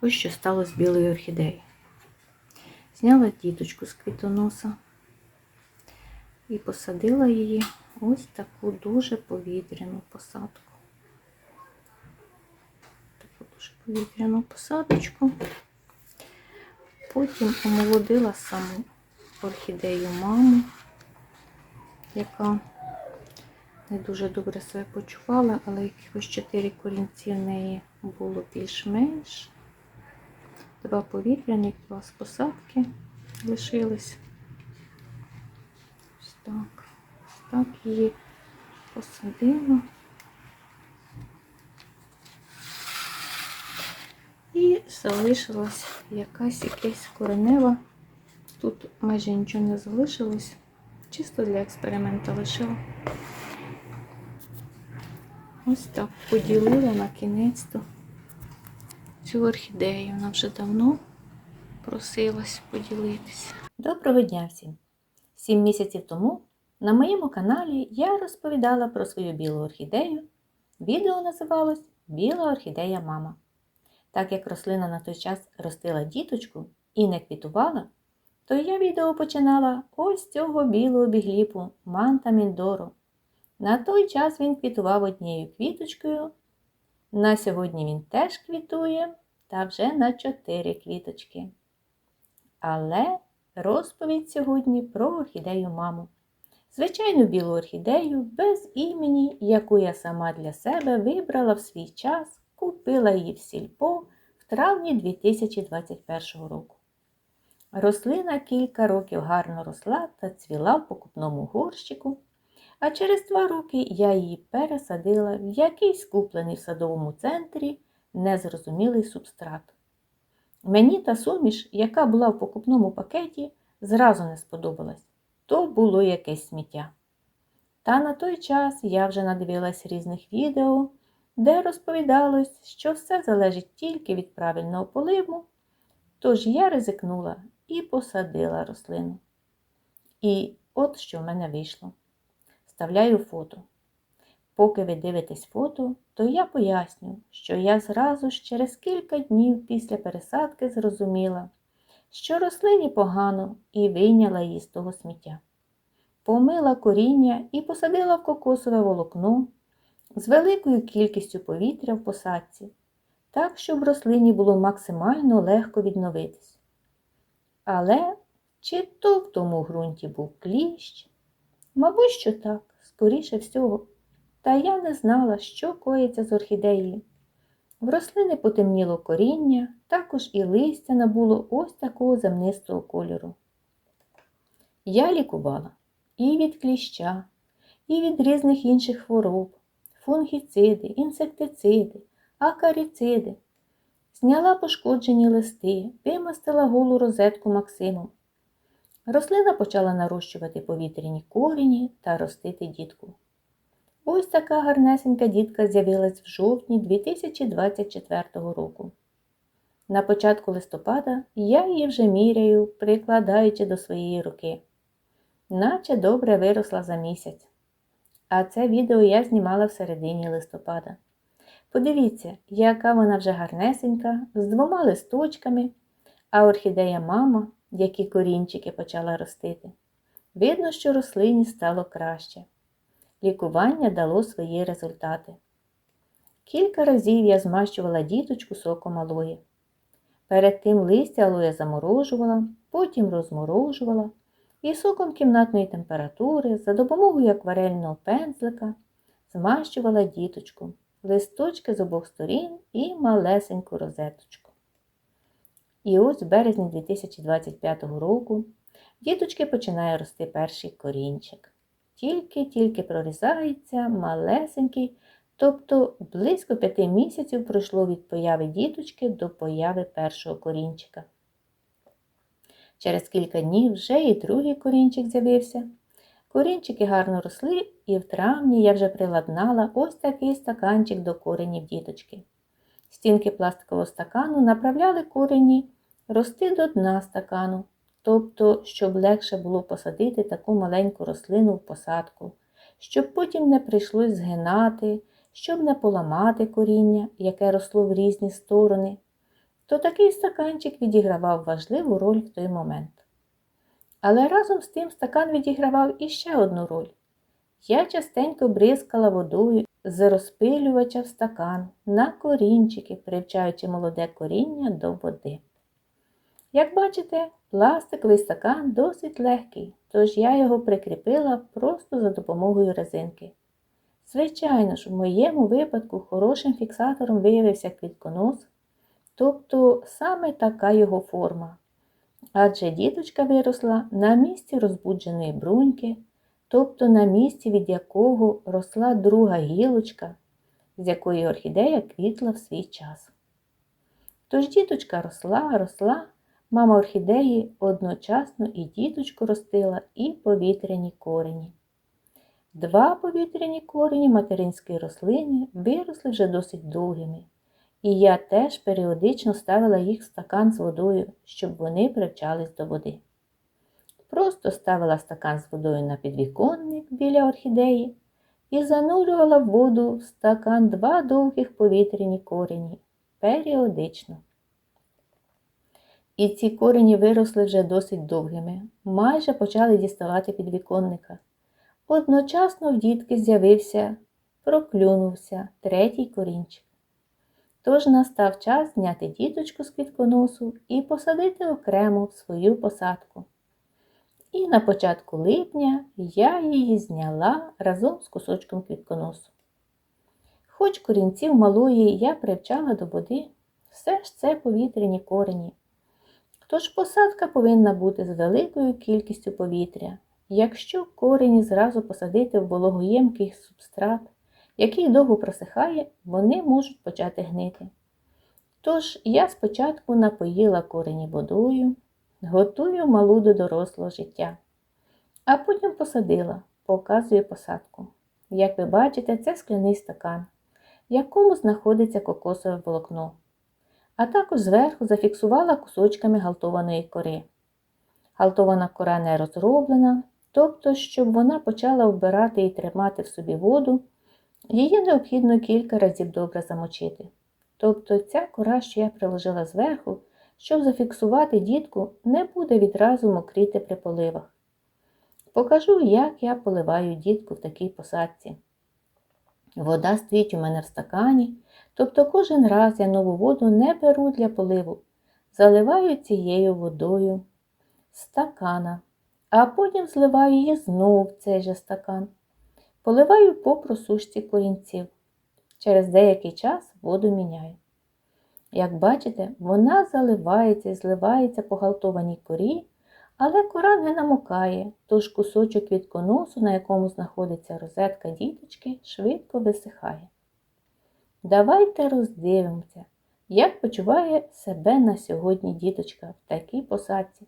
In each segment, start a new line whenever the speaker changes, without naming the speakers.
Ось що стало з білою орхідеєю. Зняла діточку з квітоноса і посадила її ось таку дуже повітряну посадку. Таку дуже повітряну посадочку. Потім омолодила саму орхідею маму, яка не дуже добре себе почувала, але якихось чотири корінці в неї було більш-менш. Два повітряних, два з посадки лишились. Ось так. Ось так її посадила. І залишилась якась якась коренева. Тут майже нічого не залишилось. Чисто для експерименту лишила. Ось так поділила на кінець-то цю орхідею. Вона вже давно просилась поділитися.
Доброго дня всім! Сім місяців тому на моєму каналі я розповідала про свою білу орхідею. Відео називалось Біла орхідея мама. Так як рослина на той час ростила діточку і не квітувала, то я відео починала ось цього білого бігліпу Манта Міндоро. На той час він квітував однією квіточкою. На сьогодні він теж квітує та вже на чотири квіточки. Але розповідь сьогодні про орхідею маму. Звичайну білу орхідею без імені, яку я сама для себе вибрала в свій час, купила її в сільпо в травні 2021 року. Рослина кілька років гарно росла та цвіла в покупному горщику, а через два роки я її пересадила в якийсь куплений в садовому центрі незрозумілий субстрат. Мені та суміш, яка була в покупному пакеті, зразу не сподобалась. То було якесь сміття. Та на той час я вже надивилась різних відео, де розповідалось, що все залежить тільки від правильного поливу. Тож я ризикнула і посадила рослину. І от що в мене вийшло. Вставляю фото. Поки ви дивитесь фото, то я поясню, що я зразу ж через кілька днів після пересадки зрозуміла, що рослині погано і вийняла її з того сміття. Помила коріння і посадила в кокосове волокно з великою кількістю повітря в посадці, так, щоб рослині було максимально легко відновитись. Але чи то в тому ґрунті був кліщ? Мабуть, що так, скоріше всього. Та я не знала, що коїться з орхідеєю. В рослини потемніло коріння, також і листя набуло ось такого земнистого кольору. Я лікувала і від кліща, і від різних інших хвороб, фунгіциди, інсектициди, акаріциди. Зняла пошкоджені листи, вимастила голу розетку Максимом. Рослина почала нарощувати повітряні корені та ростити дітку. Ось така гарнесенька дітка з'явилась в жовтні 2024 року. На початку листопада я її вже міряю, прикладаючи до своєї руки, наче добре виросла за місяць. А це відео я знімала в середині листопада. Подивіться, яка вона вже гарнесенька, з двома листочками, а орхідея мама, які корінчики почала ростити. Видно, що рослині стало краще. Лікування дало свої результати. Кілька разів я змащувала діточку соком алої. Перед тим листя алоя заморожувала, потім розморожувала і соком кімнатної температури за допомогою акварельного пензлика змащувала діточку, листочки з обох сторін і малесеньку розеточку. І ось в березні 2025 року діточки починає рости перший корінчик тільки-тільки прорізається малесенький, тобто близько п'яти місяців пройшло від появи діточки до появи першого корінчика. Через кілька днів вже і другий корінчик з'явився. Корінчики гарно росли, і в травні я вже приладнала ось такий стаканчик до коренів діточки. Стінки пластикового стакану направляли корені рости до дна стакану, тобто, щоб легше було посадити таку маленьку рослину в посадку, щоб потім не прийшлось згинати, щоб не поламати коріння, яке росло в різні сторони. то такий стаканчик відігравав важливу роль в той момент. Але разом з тим стакан відігравав іще одну роль. Я частенько бризкала водою з розпилювача в стакан на корінчики, привчаючи молоде коріння до води. Як бачите, пластиковий стакан досить легкий, тож я його прикріпила просто за допомогою резинки. Звичайно ж, в моєму випадку хорошим фіксатором виявився квітконос, тобто саме така його форма. Адже діточка виросла на місці розбудженої бруньки, тобто на місці, від якого росла друга гілочка, з якої орхідея квітла в свій час. Тож діточка росла, росла, мама орхідеї одночасно і діточку ростила, і повітряні корені. Два повітряні корені материнської рослини виросли вже досить довгими, і я теж періодично ставила їх в стакан з водою, щоб вони привчались до води. Просто ставила стакан з водою на підвіконник біля орхідеї і занурювала в воду в стакан два довгих повітряні корені періодично. І ці корені виросли вже досить довгими, майже почали діставати підвіконника. Одночасно в дітки з'явився, проклюнувся третій корінчик. Тож настав час зняти діточку з квітконосу і посадити окремо в свою посадку. І на початку липня я її зняла разом з кусочком квітконосу. Хоч корінців малої я привчала до води, все ж це повітряні корені. Тож посадка повинна бути з великою кількістю повітря. Якщо корені зразу посадити в вологоємкий субстрат, який довго просихає, вони можуть почати гнити. Тож я спочатку напоїла корені водою, готую малу до дорослого життя, а потім посадила, показую посадку. Як ви бачите, це скляний стакан, в якому знаходиться кокосове волокно, а також зверху зафіксувала кусочками галтованої кори. Галтована кора не розроблена, тобто, щоб вона почала вбирати і тримати в собі воду, її необхідно кілька разів добре замочити. Тобто ця кора, що я приложила зверху, щоб зафіксувати дітку, не буде відразу мокріти при поливах. Покажу, як я поливаю дітку в такій посадці. Вода стоїть у мене в стакані, тобто кожен раз я нову воду не беру для поливу, заливаю цією водою стакана, а потім зливаю її знову в цей же стакан. Поливаю по просушці корінців. Через деякий час воду міняю. Як бачите, вона заливається і зливається по галтованій корі, але кора не намокає, тож кусочок квітконосу, на якому знаходиться розетка діточки, швидко висихає. Давайте роздивимося, як почуває себе на сьогодні діточка в такій посадці.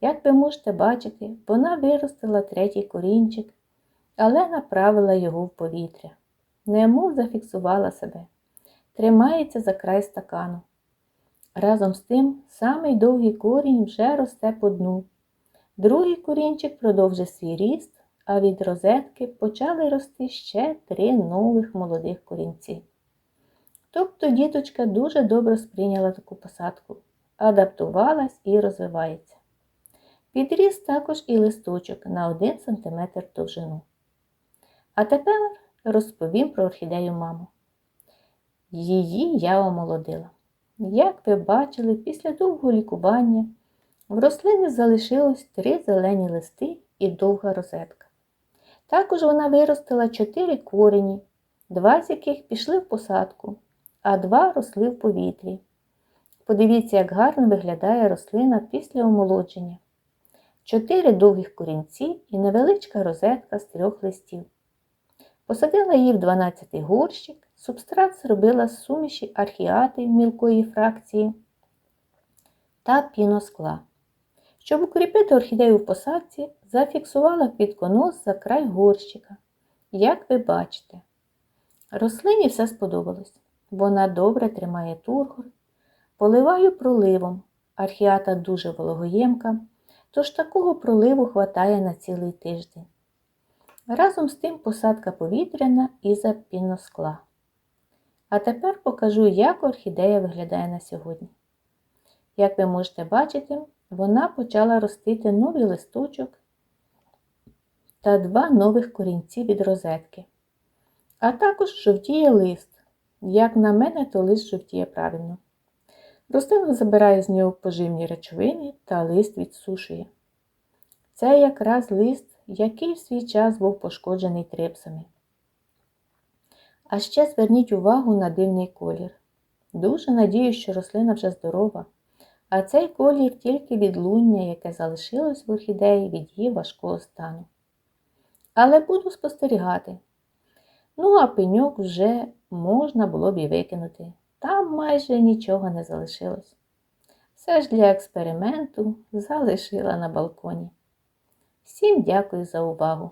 Як ви можете бачити, вона виростила третій корінчик, але направила його в повітря, немов зафіксувала себе, тримається за край стакану. Разом з тим, самий довгий корінь вже росте по дну. Другий корінчик продовжив свій ріст, а від розетки почали рости ще три нових молодих корінці. Тобто діточка дуже добре сприйняла таку посадку, адаптувалась і розвивається. Підріс також і листочок на 1 см довжину. А тепер розповім про орхідею маму. Її я омолодила. Як ви бачили, після довгого лікування в рослини залишилось три зелені листи і довга розетка. Також вона виростила чотири корені, два з яких пішли в посадку, а два росли в повітрі. Подивіться, як гарно виглядає рослина після омолодження. Чотири довгих корінці і невеличка розетка з трьох листів. Посадила її в 12 горщик, субстрат зробила з суміші архіати мілкої фракції та піноскла. Щоб укріпити орхідею в посадці, зафіксувала квітконос за край горщика. Як ви бачите, рослині все сподобалось. Вона добре тримає тургор, поливаю проливом. Архіата дуже вологоємка, тож такого проливу хватає на цілий тиждень. Разом з тим посадка повітряна і за піноскла. А тепер покажу, як орхідея виглядає на сьогодні. Як ви можете бачити, вона почала ростити новий листочок та два нових корінці від розетки. А також жовтіє лист. Як на мене, то лист жовтіє правильно. Рослина забирає з нього поживні речовини та лист відсушує. Це якраз лист, який в свій час був пошкоджений трипсами. А ще зверніть увагу на дивний колір. Дуже надіюсь, що рослина вже здорова, а цей колір тільки відлуння, яке залишилось в орхідеї від її важкого стану. Але буду спостерігати. Ну, а пеньок вже можна було б і викинути. Там майже нічого не залишилось. Все ж для експерименту залишила на балконі. Всім дякую за увагу!